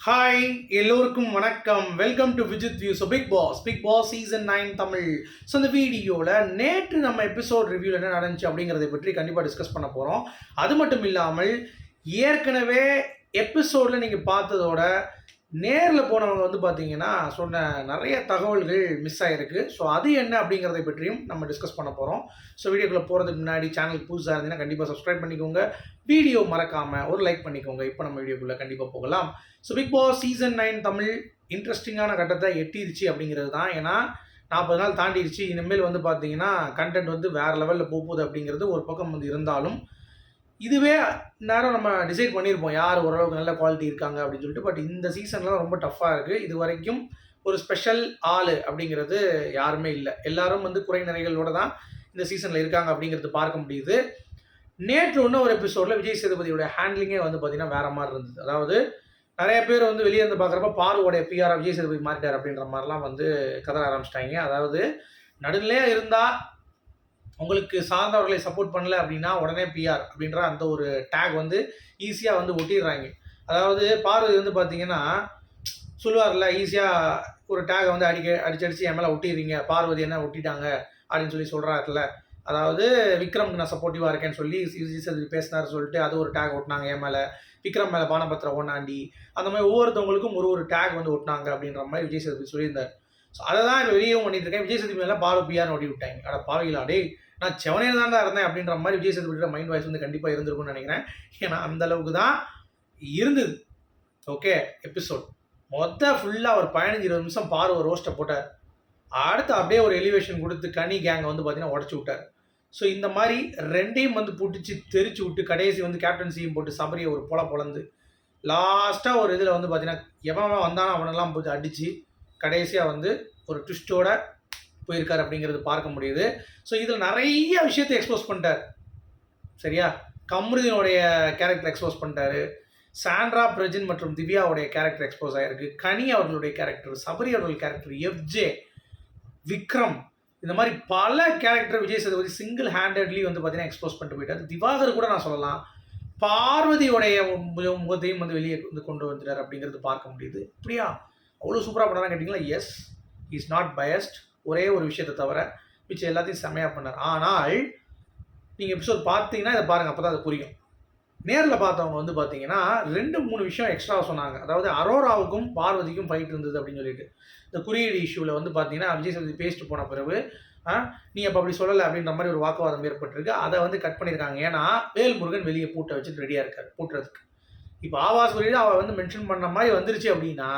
Hi எல்லோருக்கும் வணக்கம். Welcome to Vijith view so Bigg Boss Bigg Boss season nine Tamil. So இந்த வீடியோவில் நேற்று நம்ம எபிசோட் ரிவ்யூவில் என்ன நடந்துச்சு அப்படிங்கிறத பற்றி கண்டிப்பாக டிஸ்கஸ் பண்ண போகிறோம் அது மட்டும் இல்லாமல் ஏற்கனவே எபிசோடில் நீங்கள் பார்த்ததோட நேரில் போனவங்க வந்து பார்த்தீங்கன்னா சொன்ன நிறைய தகவல்கள் மிஸ் ஆகிருக்கு ஸோ அது என்ன அப்படிங்கிறதை பற்றியும் நம்ம டிஸ்கஸ் பண்ண போகிறோம் ஸோ வீடியோக்குள்ளே போகிறதுக்கு முன்னாடி சேனல் புதுசாக இருந்தீங்கன்னா கண்டிப்பாக சப்ஸ்கிரைப் பண்ணிக்கோங்க. வீடியோ மறக்காமல் ஒரு லைக் பண்ணிக்கோங்க. இப்போ நம்ம வீடியோக்குள்ளே கண்டிப்பாக போகலாம். So Bigg Boss season nine Tamil இன்ட்ரெஸ்டிங்கான கட்டத்தை எட்டிருச்சு அப்படிங்கிறது தான். ஏன்னா நாற்பது நாள் தாண்டிடுச்சு இனிமேல் வந்து பார்த்தீங்கன்னா கண்டென்ட் வந்து வேறு லெவலில் போகுது அப்படிங்கிறது ஒரு பக்கம் வந்து இருந்தாலும் இதுவே நேரம் நம்ம டிசைட் பண்ணியிருப்போம் யார் ஓரளவுக்கு நல்ல குவாலிட்டி இருக்காங்க அப்படின்னு சொல்லிட்டு. பட் இந்த சீசன்லாம் ரொம்ப டஃப்பாக இருக்குது இது வரைக்கும் ஒரு ஸ்பெஷல் ஆள் அப்படிங்கிறது யாருமே இல்லை. எல்லாரும் வந்து குறை நிறைகளோட தான் இந்த சீசனில் இருக்காங்க அப்படிங்கிறது பார்க்க முடியுது. நேற்று ஒன்று ஒரு எபிசோடில் விஜய் சேதுபதியோட ஹேண்ட்லிங்கே வந்து பார்த்திங்கன்னா வேறு மாதிரி இருந்தது. அதாவது நிறைய பேர் வந்து வெளியே இருந்து பார்க்குறப்ப பாருவோடைய பிஆர் விஜய் சேதுபதி மாறிட்டார் அப்படின்ற மாதிரிலாம் வந்து கதற ஆரம்பிச்சிட்டாங்க. அதாவது நடுநிலையாக இருந்தால் உங்களுக்கு சார்ந்தவர்களை சப்போர்ட் பண்ணல அப்படின்னா உடனே பிஆர் அப்படின்ற அந்த ஒரு டேக் வந்து ஈஸியாக வந்து ஒட்டிடுறாங்க. அதாவது பார்வதி வந்து பார்த்தீங்கன்னா சொல்லுவார்ல ஈஸியாக ஒரு டேகை வந்து அடிக்க அடிச்சு அடிச்சு என் மேலே ஒட்டிடுறீங்க பார்வதி என்ன ஒட்டிட்டாங்க அப்படின்னு சொல்லி சொல்கிறாருல அதாவது விக்ரம்க்கு நான் சப்போர்ட்டிவாக இருக்கேன்னு சொல்லி விஜய் பேசினார் சொல்லிட்டு அது ஒரு டேக் ஒட்டினாங்க என் மேலே. விக்ரம் மேலே பானபத்திரம் ஒன்னாண்டி அந்த மாதிரி ஒவ்வொருத்தவங்களுக்கும் ஒரு ஒரு டேக் வந்து ஒட்டினாங்க அப்படின்ற மாதிரி விஜய் சேதுபதி சொல்லியிருந்தார். ஸோ அதை தான் இப்போ வெளியே பண்ணிட்டு இருக்கேன். விஜய் சேதுபதி மேலே பாலு பியார்னு ஒட்டி விட்டாங்க. அட பாவிகளா டேய். நான் செவனையில் தான் தான் இருந்தேன் அப்படின்ற மாதிரி விஜய் சேதுபதியோட மைண்ட் வாய்ஸ் வந்து கண்டிப்பாக இருந்திருக்கும்னு நினைக்கிறேன். ஏன்னா அந்த அளவுக்கு தான் இருந்தது. ஓகே எபிசோட் மொத்த ஃபுல்லாக ஒரு பதினஞ்சு இருபது நிமிஷம் பார் ஒரு ரோஸ்ட்டை போட்டார். அடுத்து அப்படியே ஒரு எலிவேஷன் கொடுத்து கனி கேங்கை வந்து பார்த்தீங்கன்னா உடச்சி விட்டார். ஸோ இந்த மாதிரி ரெண்டையும் வந்து பிடிச்சி தெரிச்சு விட்டு கடைசி வந்து கேப்டன்சியும் போட்டு சபரியை ஒரு பொல பொழந்து லாஸ்ட்டாக ஒரு இதில் வந்து பார்த்தீங்கன்னா எவன் வந்தானோ அவனெல்லாம் போட்டு அடித்து கடைசியாக வந்து ஒரு ட்விஸ்ட்டோட போயிருக்கார் அப்படிங்கிறது பார்க்க முடியுது. ஸோ இதில் நிறைய விஷயத்தை எக்ஸ்போஸ் பண்ணிட்டார். சரியா? கம்ருதினுடைய கேரக்டர் எக்ஸ்போஸ் பண்ணிட்டாரு. சாண்ட்ரா பிரஜின் மற்றும் திவ்யாவுடைய கேரக்டர் எக்ஸ்போஸ் ஆகிருக்கு கனி அவர்களுடைய கேரக்டர் சபரி அவர்கள் கேரக்டர் எஃப்ஜே விக்ரம் இந்த மாதிரி பல character Vijay Sethupathi single handedly வந்து பார்த்தீங்கன்னா எக்ஸ்போஸ் பண்ணிட்டு போயிட்டார். திவாகர் கூட நான் சொல்லலாம். பார்வதியோடைய முகத்தையும் வந்து வெளியே வந்து கொண்டு வந்துட்டார் அப்படிங்கிறது பார்க்க முடியுது. அப்படியா? அவ்வளோ சூப்பராக பண்ணலாம் கேட்டிங்களா? எஸ் இஸ் நாட் பயஸ்ட் ஒரே ஒரு விஷயத்தை தவிர மிச்சம் எல்லாத்தையும் செமையாக பண்ணார். ஆனால் நீங்கள் எபிசோட் பார்த்தீங்கன்னா இதை பாருங்கள் அப்போ தான் அது புரியும். நேரில் பார்த்தவங்க வந்து பார்த்தீங்கன்னா ரெண்டு மூணு விஷயம் எக்ஸ்ட்ரா சொன்னாங்க. அதாவது அரோராவுக்கும் பார்வதிக்கும் ஃபைட் இருந்தது அப்படின்னு சொல்லிட்டு. இந்த குறியீடு இஷ்யூவில் வந்து பார்த்தீங்கன்னா விஜய் சேதுபதி பேசிட்டு போன பிறகு நீ அப்போ அப்படி சொல்லலை அப்படின்ற மாதிரி ஒரு வாக்குவாதம் ஏற்பட்டிருக்கு. அதை வந்து கட் பண்ணியிருக்காங்க. ஏன்னா வேல்முருகன் வெளியே பூட்டை வச்சுட்டு ரெடியாக இருக்கார் பூட்டுறதுக்கு. இப்போ ஆவாஸ் வெளியில் அவள் வந்து மென்ஷன் பண்ண மாதிரி வந்துருச்சு அப்படின்னா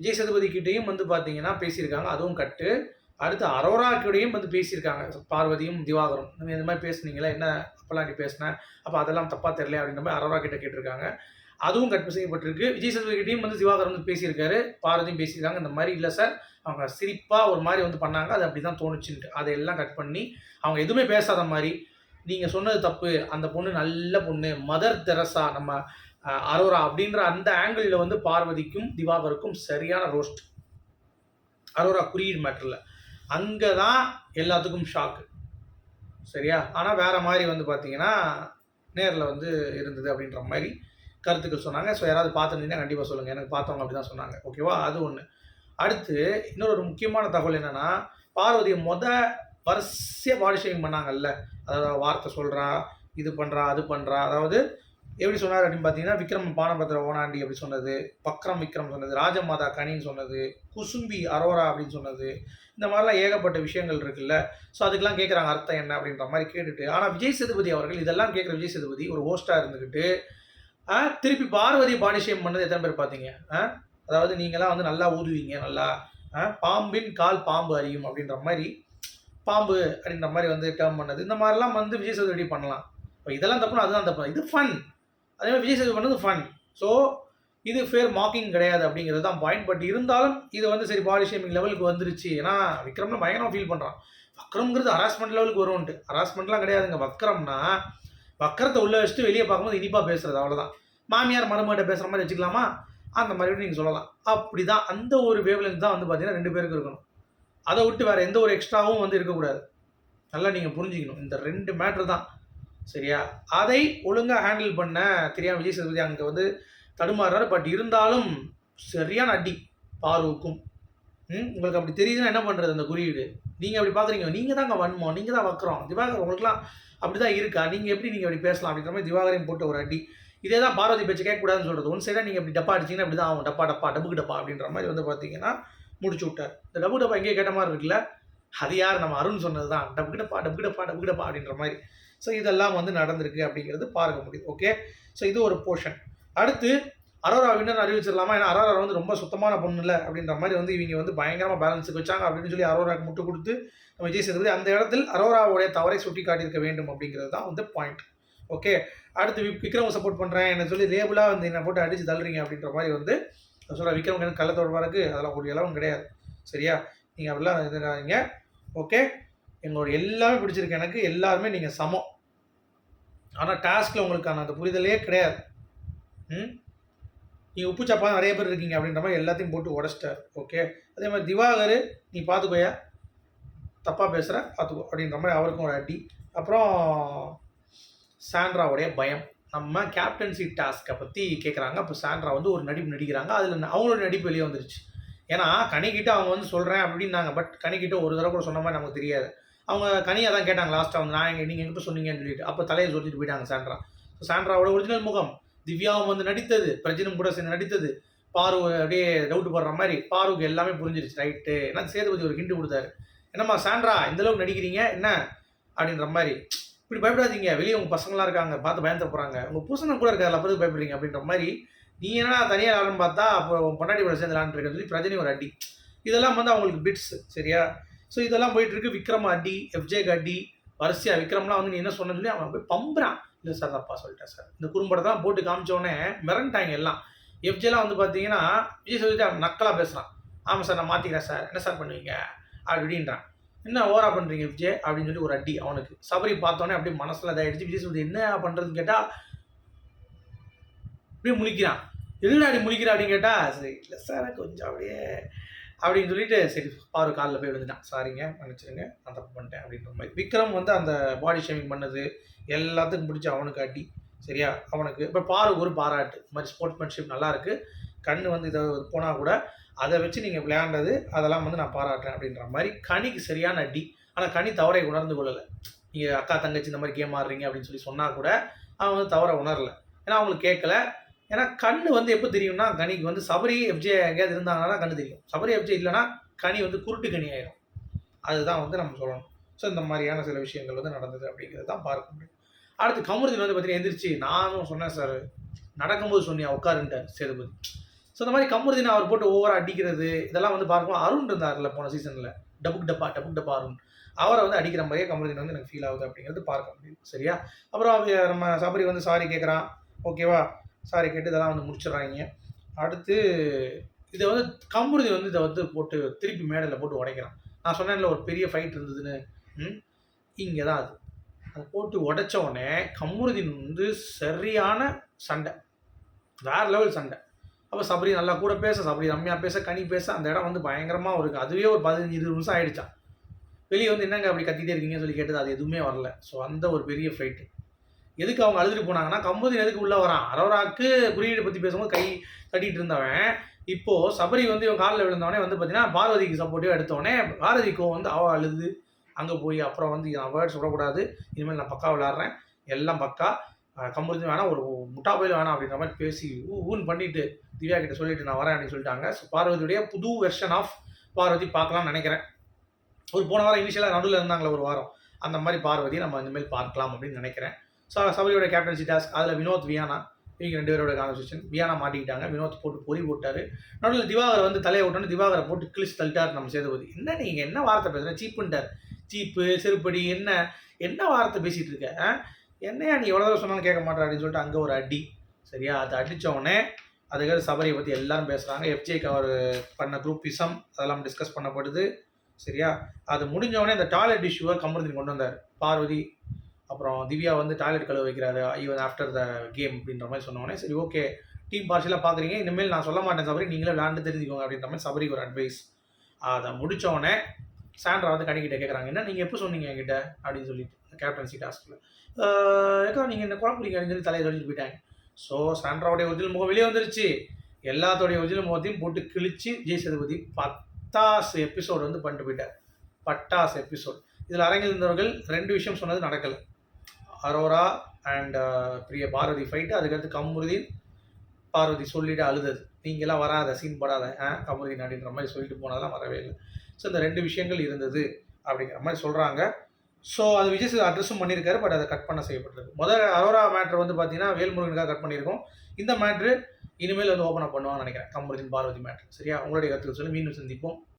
விஜய் சதுபதி கிட்டேயும் வந்து பார்த்தீங்கன்னா பேசியிருக்காங்க. அதுவும் கட்டு. அடுத்து அரோரா கிட்டேயும் வந்து பேசியிருக்காங்க. பார்வதியும் திவாகரும். நீங்க இந்த மாதிரி பேசுனீங்களா என்ன அப்போல்லாம் நீ பேசினேன் அப்போ அதெல்லாம் தப்பாக தெரியல அப்படின்ற மாதிரி அரோரா கிட்ட கேட்டிருக்காங்க. அதுவும் கட் செய்யப்பட்டிருக்கு விஜய் சதுபதிக்கிட்டையும் கிட்டேயும் வந்து திவாகர் வந்து பேசியிருக்காரு. பார்வதியும் பேசியிருக்காங்க. இந்த மாதிரி இல்லை சார். அவங்க சிரிப்பாக ஒரு மாதிரி வந்து பண்ணாங்க. அது அப்படி தான் தோணுச்சுன்ட்டு. அதையெல்லாம் கட் பண்ணி அவங்க எதுவுமே பேசாத மாதிரி நீங்கள் சொன்னது தப்பு. அந்த பொண்ணு நல்ல பொண்ணு. Mother Teresa. நம்ம அரோரா அப்படின்ற அந்த ஆங்கிளில் வந்து பார்வதிக்கும் திவாகருக்கும் சரியான ரோஸ்ட் அரோரா குறியீடு மேட்டரில் அங்கே தான் எல்லாத்துக்கும் ஷாக்கு சரியா? ஆனால் வேற மாதிரி வந்து பார்த்தீங்கன்னா நேரில் வந்து இருந்தது அப்படின்ற மாதிரி கருத்துக்கள் சொன்னாங்க. ஸோ யாராவது பார்த்துருந்தீங்கன்னா கண்டிப்பாக சொல்லுங்கள் எனக்கு பார்த்தவங்க அப்படி தான் சொன்னாங்க ஓகேவா அது ஒன்று அடுத்து இன்னொரு ஒரு முக்கியமான தகவல் என்னென்னா பார்வதியை மொத வரிசையாக பாடி ஷேவிங் பண்ணாங்கல்ல. அதாவது வார்த்தை சொல்கிறா இது பண்ணுறா அது பண்ணுறா அதாவது எப்படி சொன்னார் அப்படின்னு பார்த்தீங்கன்னா விக்ரம் பானபத்திர ஓனாண்டி அப்படி சொன்னது பக்ரம் விக்ரம் சொன்னது ராஜமாதா கனின்னு சொன்னது குசும்பி அரோரா அப்படின்னு சொன்னது இந்த மாதிரிலாம் ஏகப்பட்ட விஷயங்கள் இருக்குல்ல. ஸோ அதுக்கெல்லாம் கேட்குறாங்க அர்த்தம் என்ன அப்படின்ற மாதிரி கேட்டுட்டு ஆனால் விஜய் சேதுபதி அவர்கள் இதெல்லாம் கேட்குற விஜய் சேதுபதி ஒரு ஹோஸ்ட்டாக இருந்துக்கிட்டு திருப்பி பார்வதி பாடிஷேம் பண்ணது எத்தனை பேர் பார்த்தீங்க ஆ? அதாவது நீங்களாம் வந்து நல்லா ஊதுவீங்க நல்லா பாம்பின் கால் பாம்பு அறியும் அப்படின்ற மாதிரி பாம்பு அப்படின்ற மாதிரி வந்து டேர்ம் பண்ணது. இந்த மாதிரிலாம் வந்து விஜய் சேதுபதி பண்ணலாம். இப்போ இதெல்லாம் தப்புனா அதுதான் தப்பு. இது ஃபன் அதே மாதிரி விஜய் சேது பண்ணது ஃபன் ஸோ இது ஃபேர் மாக்கிங் கிடையாது அப்படிங்கிறது தான் பாயிண்ட் பட் இருந்தாலும் இது வந்து சரி பாடி ஷேமிங் லெவலுக்கு வந்துருச்சு. ஏன்னா விக்ரம்ல பயங்கரமாக ஃபீல் பண்ணுறான் வக்ரம்ங்கிறது ஹராஸ்மெண்ட் லெவலுக்கு வரும்ன்ட்டு. ஹராஸ்மெண்ட்லாம் கிடையாதுங்க. வக்ரம்னா வக்கரத்தை உள்ளே வச்சுட்டு வெளியே பார்க்கும்போது இனிப்பாக பேசுறது அவ்வளோதான் மாமியார் மருமகிட்ட பேசுகிற மாதிரி வச்சுக்கலாமா? அந்த மாதிரி நீங்கள் சொல்லலாம். அப்படி தான் அந்த ஒரு வேவ்லென்த் தான் வந்து பார்த்தீங்கன்னா ரெண்டு பேருக்கு இருக்கணும். அதை விட்டு வேறு எந்த ஒரு எக்ஸ்ட்ராவும் வந்து இருக்கக்கூடாது. நல்லா நீங்கள் புரிஞ்சுக்கணும். இந்த ரெண்டு மேட்ரு தான். சரியா? அதை ஒழுங்காக ஹேண்டில் பண்ண தெரியாம விஜய் சேதுபதி அங்கே வந்து தடுமாறுறாரு. பட் இருந்தாலும் சரியான அடி பார்வுக்கும். ம் உங்களுக்கு அப்படி தெரியுதுன்னா என்ன பண்ணுறது அந்த குறியீடு? நீங்கள் அப்படி பார்க்குறீங்க நீங்கள் தாங்க வன்மம். நீங்கள் தான் வக்கிறோம் திவாகர் உங்களுக்குலாம் அப்படி தான் இருக்கா? நீங்கள் எப்படி நீங்கள் அப்படி பேசலாம் அப்படின்ற மாதிரி திவாகரையும் போட்டு ஒரு அடி. இதே தான் பார்வதி பேச்சு கேட்கக்கூடாதுன்னு சொல்கிறது ஒன் சைடாக நீங்கள் இப்படி டப்பா அடிச்சிங்கன்னா அப்படி தான் ஆகும். டப்பா டப்பா டப்புக்கு டப்பா அப்படின்ற மாதிரி வந்து பார்த்தீங்கன்னா முடிச்சு விட்டார். இந்த டப்பு டப்பா எங்கேயே கேட்ட மாதிரி இருக்குல்ல? அது யார்? நம்ம அருண் சொன்னது தான் டப்புக்கு டப்பா டப்புக்கு டப்பா டப்புக்கு டப்பா அப்படின்ற மாதிரி. ஸோ இதெல்லாம் வந்து நடந்திருக்கு அப்படிங்கிறது பார்க்க முடியுது. ஓகே ஸோ இது ஒரு போர்ஷன் அடுத்து அரோரா வின்னர் அறிவிச்சிடலாமா? ஏன்னா அரோரா வந்து ரொம்ப சுத்தமான பொண்ணு இல்லை அப்படின்ற மாதிரி வந்து இவங்க வந்து பயங்கரமாக பேலன்ஸுக்கு வச்சாங்க அப்படின்னு சொல்லி அரோராக்கு முட்டு கொடுத்து நம்ம விஜய் சேதுபதி அந்த இடத்தில் அரோராவுடைய தவறை சுட்டி காட்டியிருக்க வேண்டும் அப்படிங்கிறது தான் வந்து பாயிண்ட் ஓகே அடுத்து விக்- விக்ரம் சப்போர்ட் பண்ணுறேன் என்ன சொல்லி ரேபுலாக வந்து என்னை போட்டு அடித்து தள்ளுறீங்க அப்படின்ற மாதிரி வந்து சொல்கிறேன் விக்ரம் எனக்கு கள்ளத்தோட இருக்குது அதெல்லாம் ஒரு இலவும் கிடையாது. சரியா? நீங்கள் அப்படிலாம் இதுங்க ஓகே எங்களோட எல்லாமே பிடிச்சிருக்கு. எனக்கு எல்லாருமே நீங்கள் சமம். ஆனால் டாஸ்கில் உங்களுக்கான அந்த புரிதலே கிடையாது. ம்? நீங்கள் உப்பு சப்பா நிறைய பேர் இருக்கீங்க அப்படின்ற மாதிரி எல்லாத்தையும் போட்டு உடச்சிட்டார். ஓகே அதே மாதிரி திவாகர் நீ பார்த்துக்கோயா தப்பாக பேசுகிற பார்த்துக்கோ அப்படின்ற மாதிரி அவருக்கும் ஒரு அடி. அப்புறம் சாண்ட்ராவுடைய பயம். நம்ம கேப்டன்சி டாஸ்க்கை பற்றி கேட்குறாங்க அப்போ சாண்ட்ரா வந்து ஒரு நடிப்பு நடிக்கிறாங்க. அதில் அவங்களோட நடிப்பு வெளியே வந்துருச்சு. ஏன்னா கனிக்கிட்ட அவங்க வந்து சொல்கிறேன் அப்படின்னாங்க. பட் கனிக்கிட்ட ஒரு தடவை கூட சொன்ன மாதிரி நமக்கு தெரியாது. அவங்க கனியாக தான் கேட்டாங்க லாஸ்ட்டாக வந்து நான் எங்கே நீங்கள் எங்கிட்ட சொன்னீங்கன்னு சொல்லிட்டு. அப்போ தலையை சொல்லிட்டு போயிட்டாங்க சாண்ட்ரா. ஸோ சாண்ட்ராவோட ஒரிஜினல் முகம். திவ்யாவும் வந்து நடித்தது. பிரஜினும் கூட சேர்ந்து நடித்தது. பாரு அப்படியே டவுட் படுற மாதிரி பாருக்கு எல்லாமே புரிஞ்சிருச்சு ரைட்டு ஏன்னா சேதுபதி ஒரு கிண்டு கொடுத்தாரு. என்னம்மா சாண்ட்ரா இந்தளவுக்கு நடிக்கிறீங்க? என்ன? அப்படின்ற மாதிரி. இப்படி பயப்படாதீங்க. வெளியே உங்கள் பசங்களாம் இருக்காங்க. பார்த்து பயந்து போகிறாங்க உங்கள் புருஷனும் கூட இருக்காது அப்போ பயப்படுறீங்க? அப்படின்ற மாதிரி. நீ என்னடா தனியாக விளாட்னு பார்த்தா அப்போ உன் பொண்டாட்டி கூட சேர்ந்து விளாண்டுருக்கேன்னு சொல்லி பிரஜினி ஒரு அடி. இதெல்லாம் வந்து அவங்களுக்கு பிட்ஸ் சரியா? ஸோ இதெல்லாம் போயிட்டு இருக்கு விக்ரம் அடி எஃப்ஜே கட்டி வரிசையா. விக்ரம்லாம் வந்து நீ என்ன சொன்னு சொல்லி அவன் போய் பம்புறான். இல்லை சார் தப்பா சொல்லிட்டேன் சார். இந்த குறும்படத்தெல்லாம் போட்டு காமிச்சோடனே மிரண்டாங்க எல்லாம். எஃப்ஜேலாம் வந்து பார்த்தீங்கன்னா விஜய் சொல்லிட்டு அவன் நக்கலாக பேசுகிறான் ஆமாம் சார் நான் மாற்றிக்கிறேன் சார். என்ன சார் பண்ணுவீங்க? அப்படின்றான். என்ன ஓரா பண்ணுறீங்க விஜய் அப்படின்னு சொல்லி ஒரு அடி அவனுக்கு. சபரி பார்த்தோன்னே அப்படியே மனசில் இதாகிடுச்சு விஜய் சொல்லிட்டு என்ன பண்ணுறதுன்னு கேட்டால் அப்படியே முழிக்கிறான். என்ன அப்படி முழிக்கிற? அப்படின்னு கேட்டால் சரி இல்லை சார் கொஞ்சம் அப்படியே அப்படின்னு சொல்லிட்டு சரி பாரு காலில் போய் விழுந்துட்டான். சாரிங்க மன்னிச்சிருங்க நான் தப்பு பண்ணிட்டேன் அப்படின்ற மாதிரி. விக்ரம் வந்து அந்த பாடி ஷேமிங் பண்ணது எல்லாத்துக்கும் பிடிச்சி அவனுக்கு அடி சரியா? அவனுக்கு இப்போ பாரு ஒரு பாராட்டு. இந்த மாதிரி ஸ்போர்ட்ஸ்மேன்ஷிப் நல்லாயிருக்கு கண் வந்து இதை போனால் கூட அதை வச்சு நீங்கள் விளையாண்டது அதெல்லாம் வந்து நான் பாராட்டுறேன் அப்படின்ற மாதிரி கனிக்கு சரியான அடி. ஆனால் கனி தவறை உணர்ந்து கொள்ளலை. நீங்கள் அக்கா தங்கச்சி இந்த மாதிரி கேம் ஆடுறீங்க அப்படின்னு சொல்லி சொன்னால் கூட அவன் வந்து தவறை உணரல. ஏன்னா அவங்களுக்கு கேட்கல. ஏன்னா கண்ணு வந்து எப்போ தெரியும்னா கனிக்கு வந்து சபரி எஃப்ஜே எங்கேயாவது இருந்தாங்கன்னா கண்ணு தெரியும். சபரி எஃப்ஜே இல்லைன்னா கனி வந்து குருட்டு கனி ஆயிடும் அதுதான் வந்து நம்ம சொல்லணும். ஸோ இந்த மாதிரியான சில விஷயங்கள் வந்து நடந்தது அப்படிங்கிறது தான் பார்க்க முடியும். அடுத்து கமருதீன் வந்து பார்த்தீங்கன்னா எந்திரிச்சு நானும் சொன்னேன் சார் நடக்கும்போது சொன்னியா உட்காருன்ட்டார் சேதுபதி. ஸோ இந்த மாதிரி கமருதீன் அவர் போட்டு ஓவராக அடிக்கிறது இதெல்லாம் வந்து பார்க்கும்போது அருண் இருந்தார்ல போன சீசனில் டபுக் டப்பா டபுக் டப்பா அருண். அவரை வந்து அடிக்கிற மாதிரியே கமருதீன் வந்து எனக்கு ஃபீல் ஆகுது அப்படிங்கிறது பார்க்க முடியும் சரியா? அப்புறம் நம்ம சபரி வந்து சாரி கேட்குறான் ஓகேவா சாரி கேட்டு இதெல்லாம் வந்து முடிச்சிடுறாங்க. அடுத்து இதை வந்து கம்புருதி வந்து இதை வந்து போட்டு திருப்பி மேடையில் போட்டு உடைக்கிறான். நான் சொன்னேன்ல ஒரு பெரிய ஃபைட் இருந்ததுன்னு. ம்? இங்கே தான் அது. அதை போட்டு உடைச்ச உடனே கமருதீன் வந்து சரியான சண்டை. வேற லெவல் சண்டை. அப்போ சபரி நல்லா கூட பேச சபரி ரம்யா பேச கனி பேச அந்த இடம் வந்து பயங்கரமாக இருக்குது அதுவே ஒரு பதினஞ்சு இருபது நிமிஷம் ஆகிடுச்சான் வெளியே வந்து என்னங்க அப்படி கத்திட்டே இருக்கீங்கன்னு சொல்லி கேட்டது அது எதுவுமே வரல. ஸோ அந்த ஒரு பெரிய ஃபைட்டு எதுக்கு அவங்க அழுதுட்டு போனாங்கன்னா கம்பதின் எதுக்கு உள்ளே வரான்? அரோராக்கு குறியீடு பற்றி பேசும்போது கை தட்டிட்டு இருந்தவன். இப்போ சபரி வந்து இவன் காலில் விழுந்தவனே வந்து பார்த்தீங்கன்னா பார்வதிக்கு சப்போர்ட்டிவாக எடுத்தவொடனே பாரதிக்கோ வந்து அவ அழுது அங்கே போய் அப்புறம் வந்து நான் வேர்ட்ஸ் விடக்கூடாது இனிமேல் நான் பக்கா விளாட்றேன் எல்லாம் பக்கா. கம்பருதி வேணாம் ஒரு முட்டா போயில் வேணாம் அப்படின்ற மாதிரி பேசி ஊன் பண்ணிட்டு திவ்யா கிட்ட சொல்லிட்டு நான் வரேன் அப்படின்னு சொல்லிட்டாங்க. ஸோ பார்வதியுடைய புது வெர்ஷன் ஆஃப் பார்வதி பார்க்கலாம்னு நினைக்கிறேன். ஒரு போன வாரம் இனிஷியலாக நடுவில் இருந்தாங்களே ஒரு வாரம். அந்த மாதிரி பார்வதி நம்ம இனிமேல் பார்க்கலாம் அப்படின்னு நினைக்கிறேன். ஸோ சபரியோட கேப்டன்சி டாஸ்க் அதில் வினோத் வியானா இவங்க ரெண்டு பேரோட கான்வர்சேஷன் வியானா மாட்டிக்கிட்டாங்க. வினோத் போட்டு பொறி போட்டார். நடுவில் திவாகர் வந்து தலையை விட்டோன்னு திவாகரை போட்டு கிழிச்சு தள்ளிட்டார் நம்ம சேதுபதி. என்ன நீங்கள் என்ன வார்த்தை பேசுகிற சீப்புன்ட்டார் சீப்பு செருப்படி என்ன? என்ன வார்த்தை பேசிகிட்டு இருக்க? ஆ? என்னையா நீ எவ்வளோ தடவை சொன்னாலும் கேட்க மாட்டேன் அப்படின்னு சொல்லிட்டு அங்கே ஒரு அடி. சரியா? அதை அடித்தோடனே உடனே சபரியை பற்றி எல்லாரும் பேசுகிறாங்க எஃப்ஜேக்கு அவர் பண்ண குரூப்பிசம் அதெல்லாம் டிஸ்கஸ் பண்ணப்படுது. சரியா? அது முடிஞ்சவொடனே இந்த டாய்லெட் இஷ்யூவை கமருதீன் கொண்டு வந்தார். பார்வதி அப்புறம் திவ்யா வந்து டாய்லெட் கழுவ வைக்கிறாரு ஈவன் ஆஃப்டர் த கேம் அப்படின்ற மாதிரி சொன்ன சரி ஓகே டீம் பார்ஷலாக பார்க்குறீங்க. இனிமேல் நான் சொல்ல மாட்டேன் சபரி நீங்களே விளாண்டு தெரிஞ்சுக்கோங்க அப்படின்ற மாதிரி சபரிக்கு ஒரு அட்வைஸ் அதை முடித்தோடனே சாண்ட்ரா வந்து கணிக்கிட்ட கேட்குறாங்க என்ன நீங்கள் எப்போ சொன்னீங்க என்கிட்ட? அப்படின்னு சொல்லிட்டு கேப்டன்சி டாஸ்கில் ஏக்கா நீங்கள் என்ன குழப்பறீங்க அப்படின்னு சொல்லி தலையை சொல்லிட்டு போயிட்டாங்க. ஸோ சாண்ட்ராவுடைய ஒரிஜினல் முகம் வெளியே வந்துருச்சு. எல்லாத்தோடைய ஒரிஜினல் முகத்தையும் போட்டு கிழிச்சு விஜய் சேதுபதி பத்தாசு எபிசோடு வந்து பண்ணிட்டு போயிட்டார். பட்டாசு எபிசோட் இதில் அரங்கிருந்தவர்கள் ரெண்டு விஷயம் சொன்னது நடக்கலை. அரோரா அண்ட் uh, பிரிய பார்வதி ஃபைட்டு அதுக்கடுத்து கமுருதீன் பார்வதி சொல்லிட்டு அழுதது. நீங்களாம் வராத சீன் படாத ஆ கமுருதீன் அப்படின்ற மாதிரி சொல்லிட்டு போனதெல்லாம் வரவே இல்லை. ஸோ இந்த ரெண்டு விஷயங்கள் இருந்தது அப்படிங்கிற மாதிரி சொல்கிறாங்க ஸோ அது விஜய் சேது அட்ரஸும் பண்ணியிருக்காரு பட் அதை கட் பண்ண செய்யப்பட்டிருக்கு. முதல் அரோரா மேட்ரு வந்து பார்த்தீங்கன்னா வேல்முருகனுக்காக கட் பண்ணியிருக்கோம். இந்த மேட்ரு இனிமேல் வந்து ஓப்பன் அப் பண்ணுவாங்கன்னு நினைக்கிறேன். கமருதீன் பார்வதி மேட்ரு சரியா? உங்களுடைய கருத்துக்கள் சொல்லி மீண்டும் சந்திப்போம்.